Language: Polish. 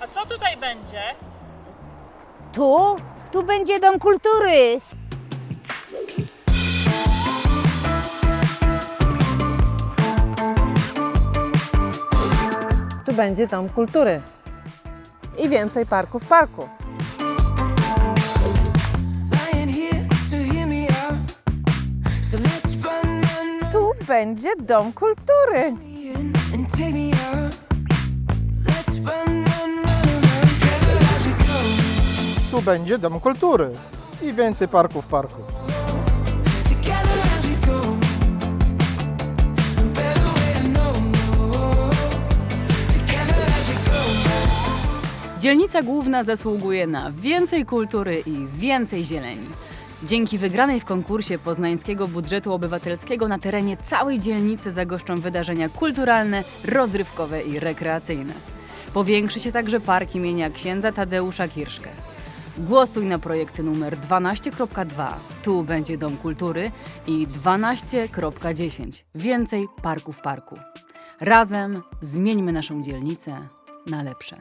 A co tutaj będzie? Tu? Tu będzie dom kultury. Tu będzie dom kultury. I więcej parków w parku. Tu będzie dom kultury. Tu będzie dom kultury i więcej parków w parku. Dzielnica Główna zasługuje na więcej kultury i więcej zieleni. Dzięki wygranej w konkursie poznańskiego budżetu obywatelskiego na terenie całej dzielnicy zagoszczą wydarzenia kulturalne, rozrywkowe i rekreacyjne. Powiększy się także park imienia księdza Tadeusza Kirszke. Głosuj na projekty numer 12.2 Tu będzie Dom Kultury i 12.10 Więcej parków w parku. Razem zmieńmy naszą dzielnicę na lepsze.